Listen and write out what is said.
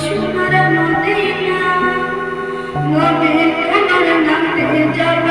সুন্দর মদিনা মনে আমার নামে যাবে